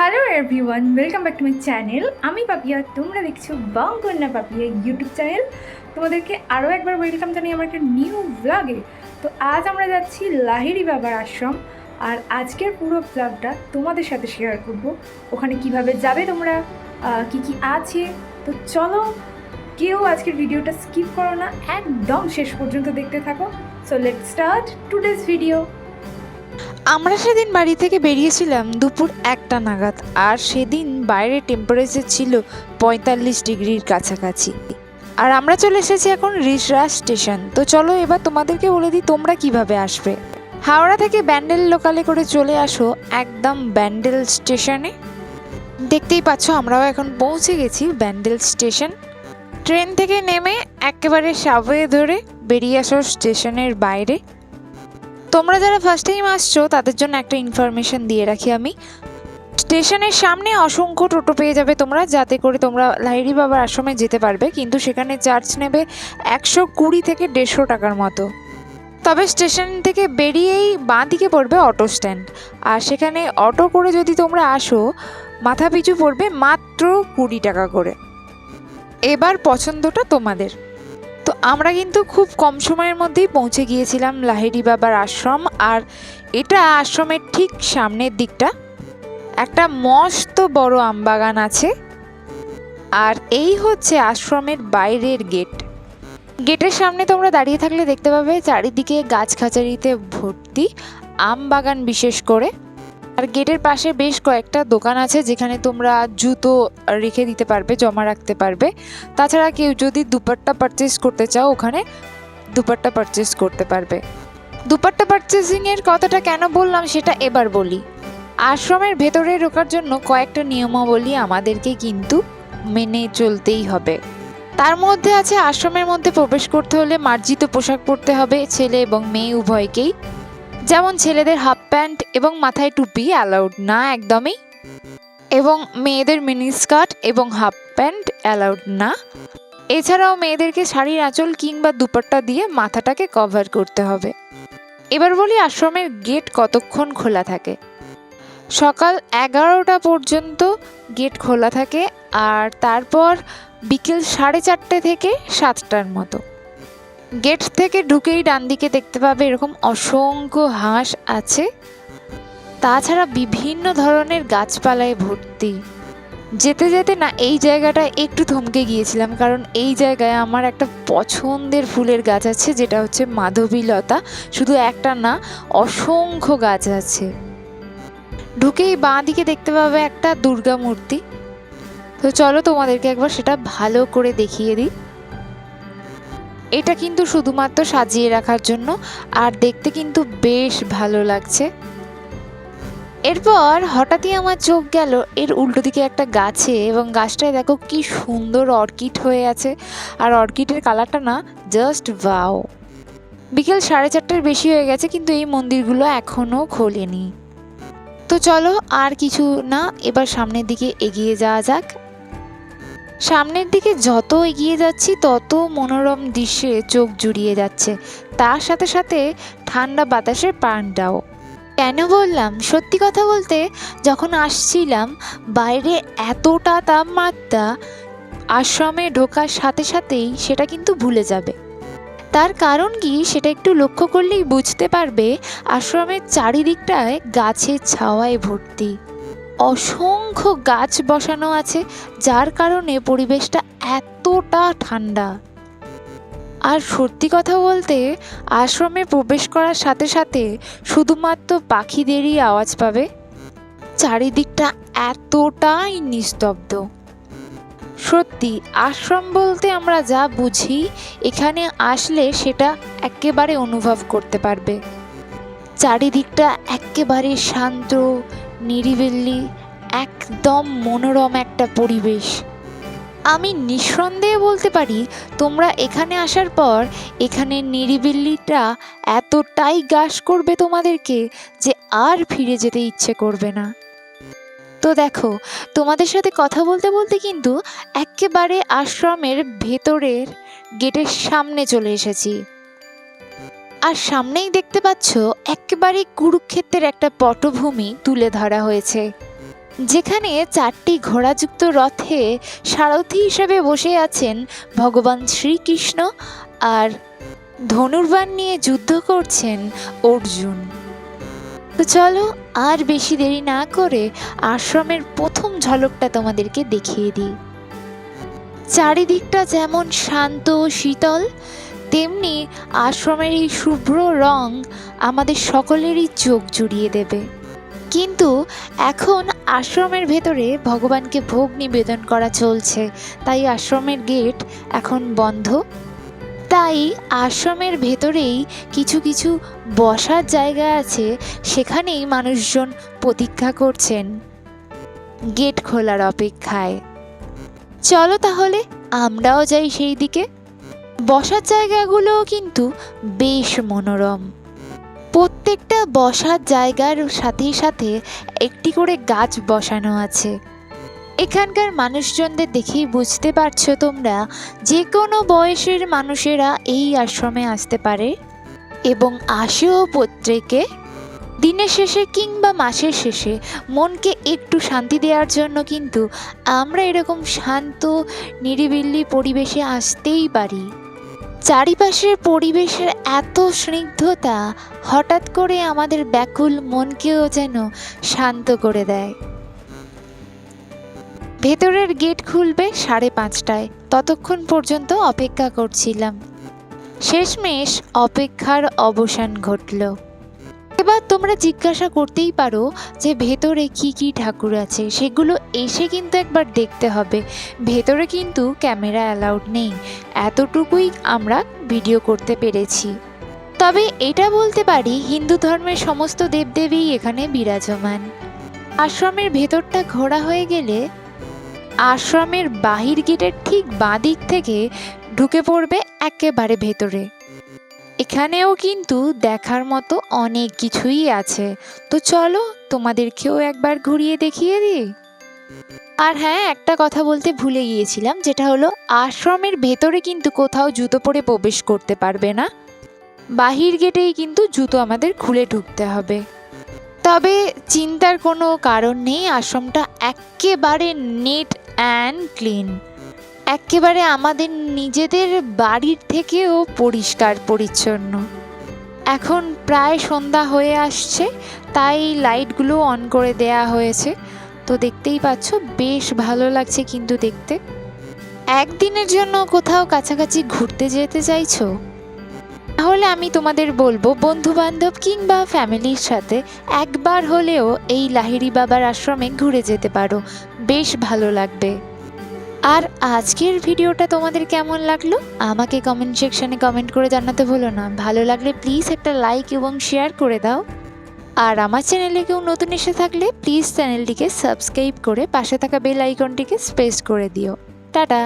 Hello everyone welcome back to my channel আমি পাপিয়া, তোমরা দেখছ বং কন্যা পাপিয়া ইউটিউব চ্যানেল তোমাদেরকে আরও একবার ওয়েলকাম জানাই আমার একটা নিউ ব্লগে তো আজ আমরা যাচ্ছি লাহিড়ি বাবার আশ্রম আর আজকের পুরো ব্লগটা তোমাদের সাথে শেয়ার করব। ওখানে কীভাবে যাবে তোমরা কি কি আছে? তো চলো, কেউ আজকের ভিডিওটা স্কিপ করো না, একদম শেষ পর্যন্ত দেখতে থাকো। So let start today's video আমরা সেদিন বাড়ি থেকে বেরিয়েছিলাম দুপুর একটা নাগাদ, আর সেদিন বাইরে টেম্পারেচার ছিল পঁয়তাল্লিশ ডিগ্রির কাছাকাছি। আর আমরা চলে এসেছি এখন রিসরা স্টেশন। তো চলো এবার তোমাদেরকে বলে দিই তোমরা কীভাবে আসবে। হাওড়া থেকে ব্যান্ডেল লোকালে করে চলে আসো একদম ব্যান্ডেল স্টেশনে। দেখতেই পাচ্ছ আমরাও এখন পৌঁছে গেছি ব্যান্ডেল স্টেশন। ট্রেন থেকে নেমে একেবারে সাবওয়ে ধরে বেরিয়ে আসো স্টেশনের বাইরে। তোমরা যারা ফার্স্ট টাইম আসছো, তাদের জন্য একটা ইনফরমেশন দিয়ে রাখি আমি। স্টেশনের সামনে অসংখ্য টোটো পেয়ে যাবে তোমরা, যাতে করে তোমরা লাহিড়ি বাবার আশ্রমে যেতে পারবে। কিন্তু সেখানে চার্জ নেবে একশো কুড়ি থেকে দেড়শো টাকার মতো। তবে স্টেশন থেকে বেরিয়েই বাঁ দিকে পড়বে অটো স্ট্যান্ড আর সেখানে অটো করে যদি তোমরা আসো, মাথা পিছু পড়বে মাত্র কুড়ি টাকা করে। এবার পছন্দটা তোমাদের। আমরা কিন্তু খুব কম সময়ের মধ্যেই পৌঁছে গিয়েছিলাম লাহিড়ি বাবার আশ্রম আর এটা আশ্রমের ঠিক সামনের দিকটা। একটা মস্ত বড় আমবাগান আছে আর এই হচ্ছে আশ্রমের বাইরের গেট। গেটের সামনে তোমরা দাঁড়িয়ে থাকলে দেখতে পাবে চারিদিকে গাছগাছালিতে ভর্তি আম বাগান বিশেষ করে। আর গেটের পাশে বেশ কয়েকটা দোকান আছে যেখানে তোমরা জুতো রেখে দিতে পারবে, জমা রাখতে পারবে। তাছাড়া কেউ যদি দুপাট্টা পারচেস করতে চাও, ওখানে দুপাট্টা পারচেস করতে পারবে। দুপাট্টা পারচেসিংয়ের কথাটা কেন বললাম সেটা এবার বলি। আশ্রমের ভেতরে ঢোকার জন্য কয়েকটা নিয়মাবলী আমাদেরকে কিন্তু মেনে চলতেই হবে। তার মধ্যে আছে আশ্রমের মধ্যে প্রবেশ করতে হলে মার্জিত পোশাক পরতে হবে, ছেলে এবং মেয়ে উভয়কেই। যেমন ছেলেদের হাফ প্যান্ট এবং মাথায় টুপি অ্যালাউড, না একদমই? এবং মেয়েদের মিনি স্কার্ট এবং হাফ প্যান্ট অ্যালাউড, না? এছাড়াও মেয়েদেরকে শাড়ির আঁচল কিংবা দুপাট্টা দিয়ে মাথাটাকে কভার করতে হবে। এবার বলি আশ্রমের গেট কতক্ষণ খোলা থাকে? সকাল এগারোটা পর্যন্ত গেট খোলা থাকে আর তারপর বিকেল সাড়ে চারটে থেকে সাতটার মতো। গেট থেকে ঢুকেই ডান দিকে দেখতে পাবে এরকম অসংখ্য হাঁস আছে। তাছাড়া বিভিন্ন ধরনের গাছপালায় ভর্তি। যেতে যেতে না, এই জায়গাটা একটু থমকে গিয়েছিলাম, কারণ এই জায়গায় আমার একটা পছন্দের ফুলের গাছ আছে, যেটা হচ্ছে মাধবীলতা। শুধু একটা না, অসংখ্য গাছ আছে। ঢুকেই বাঁ দিকে দেখতে পাবে একটা দুর্গা মূর্তি। তো চলো তোমাদেরকে একবার সেটা ভালো করে দেখিয়ে দিই। এটা কিন্তু শুধুমাত্র সাজিয়ে রাখার জন্য, আর দেখতে কিন্তু বেশ ভালো লাগছে। এরপর হঠাৎই আমার চোখ গেল এর উল্টো দিকে একটা গাছে, এবং গাছটায় দেখো কি সুন্দর অর্কিড হয়ে আছে, আর অর্কিডের কালারটা না জাস্ট ভাও বিকেল সাড়ে চারটার বেশি হয়ে গেছে, কিন্তু এই মন্দিরগুলো এখনও খোলেনি। তো চলো আর কিছু না, এবার সামনের দিকে এগিয়ে যাওয়া যাক। সামনের দিকে যত এগিয়ে যাচ্ছি, তত মনোরম দৃশ্যে চোখ জুড়িয়ে যাচ্ছে। তার সাথে সাথে ঠান্ডা বাতাসের পানটাও। কেন বললাম? সত্যি কথা বলতে, যখন আসছিলাম, বাইরে এতটা তাপমাত্রা, আশ্রমে ঢোকার সাথে সাথেই সেটা কিন্তু ভুলে যাবে। তার কারণ কি? সেটা একটু লক্ষ্য করলেই বুঝতে পারবে, আশ্রমের চারিদিকটায় গাছের ছাওয়ায় ভর্তি। অসংখ্য গাছ বসানো আছে, যার কারণে পরিবেশটা এতটা ঠান্ডা। আর সত্যি কথা বলতে, আশ্রমে প্রবেশ করার সাথে সাথে শুধুমাত্র পাখিদেরই আওয়াজ পাবে। চারিদিকটা এতটাই নিস্তব্ধ। সত্যি, আশ্রম বলতে আমরা যা বুঝি, এখানে আসলে সেটা একেবারে অনুভব করতে পারবে। চারিদিকটা একেবারে শান্ত নিরিবিল্লি একদম মনোরম একটা পরিবেশ। আমি নিঃসন্দেহে বলতে পারি, তোমরা এখানে আসার পর এখানে নিরিবিল্লিটা এতটাই গাস করবে তোমাদেরকে যে আর ফিরে যেতে ইচ্ছে করবে না। তো দেখো, তোমাদের সাথে কথা বলতে বলতে কিন্তু একেবারে আশ্রমের ভেতরের গেটের সামনে চলে এসেছি। আর সামনেই দেখতে পাচ্ছ একেবারে কুরুক্ষেত্রের একটা পটভূমি তুলে ধরা হয়েছে। যেখানে চারটি ঘোড়াযুক্ত রথে সারথি হিসেবে বসে আছেন ভগবান শ্রীকৃষ্ণ আর ধনুর্বাণ নিয়ে যুদ্ধ করছেন অর্জুন। তো চলো আর বেশি দেরি না করে আশ্রমের প্রথম ঝলকটা তোমাদেরকে দেখিয়ে দিই। চারিদিকটা যেমন শান্ত শীতল তেমনি আশ্রমের এই শুভ্র রং আমাদের সকলেরই চোখ জুড়িয়ে দেবে। কিন্তু এখন আশ্রমের ভেতরে ভগবানকে ভোগ নিবেদন করা চলছে, তাই আশ্রমের গেট এখন বন্ধ। তাই আশ্রমের ভেতরেই কিছু কিছু বসার জায়গা আছে, সেখানেই মানুষজন প্রতীক্ষা করছেন। গেট খোলার অপেক্ষায়। চলো তাহলে, আমরাও যাই সেই দিকে। বসার জায়গাগুলোও কিন্তু বেশ মনোরম। প্রত্যেকটা বসার জায়গার সাথে সাথে একটি করে গাছ বসানো আছে। এখানকার মানুষজনদের দেখেই বুঝতে পারছ তোমরা যে কোনো বয়সের মানুষেরা এই আশ্রমে আসতে পারে এবং আসেও প্রত্যেকে। দিনের শেষে কিংবা মাসের শেষে মনকে একটু শান্তি দেওয়ার জন্য কিন্তু আমরা এরকম শান্ত, নিরিবিলি পরিবেশে আসতেই পারি। চারিপাশের পরিবেশের এত স্নিগ্ধতা হঠাৎ করে আমাদের ব্যাকুল মনকেও যেন শান্ত করে দেয়। ভেতরের গেট খুলবে সাড়ে পাঁচটায়। ততক্ষণ পর্যন্ত অপেক্ষা করছিলাম। শেষমেশ অপেক্ষার অবসান ঘটল। এবার তোমরা জিজ্ঞাসা করতেই পারো যে ভেতরে কি কি ঠাকুর আছে। সেগুলো এসে কিন্তু একবার দেখতে হবে। ভেতরে কিন্তু ক্যামেরা অ্যালাউড নেই। এতটুকুই আমরা ভিডিও করতে পেরেছি। তবে এটা বলতে পারি, হিন্দু ধর্মের সমস্ত দেবদেবী এখানে বিরাজমান। আশ্রমের ভেতরটা ঘোরা হয়ে গেলে আশ্রমের বাহির গেটের ঠিক বাঁ দিক থেকে ঢুকে পড়বে একেবারে ভেতরে। এখানেও কিন্তু দেখার মতো অনেক কিছুই আছে। তো চলো, তোমাদেরকেও একবার ঘুরিয়ে দেখিয়ে দিই। আর হ্যাঁ একটা কথা বলতে ভুলে গিয়েছিলাম, যেটা হলো আশ্রমের ভেতরে কিন্তু কোথাও জুতো পরে প্রবেশ করতে পারবে না। বাহির গেটেই কিন্তু জুতো আমাদের খুলে ঢুকতে হবে। তবে চিন্তার কোনো কারণ নেই, আশ্রমটা একেবারে নিট অ্যান্ড ক্লিন একেবারে আমাদের নিজেদের বাড়ির থেকেও পরিষ্কার, পরিচ্ছন্ন। এখন প্রায় সন্ধ্যা হয়ে আসছে, তাই লাইটগুলো অন করে দেয়া হয়েছে। তো দেখতেই পাচ্ছ, বেশ ভালো লাগছে কিন্তু দেখতে। একদিনের জন্য কোথাও কাছাকাছি ঘুরতে যেতে চাইছো? তাহলে আমি তোমাদের বলব বন্ধু বান্ধব কিংবা ফ্যামিলির সাথে একবার হলেও এই লাহিড়ি বাবার আশ্রমে ঘুরে যেতে পারো। বেশ ভালো লাগবে। আর আজকের ভিডিওটা তোমাদের কেমন লাগল? আমাকে কমেন্ট সেকশানে কমেন্ট করে জানাতে ভুলো না। ভালো লাগলে প্লিজ একটা লাইক এবং শেয়ার করে দাও। আর আমার চ্যানেলে কেউ নতুন এসে থাকলে প্লিজ চ্যানেলটিকে সাবস্ক্রাইব করে পাশে থাকা বেল আইকনটিকে স্পেস করে দিও। টাটা!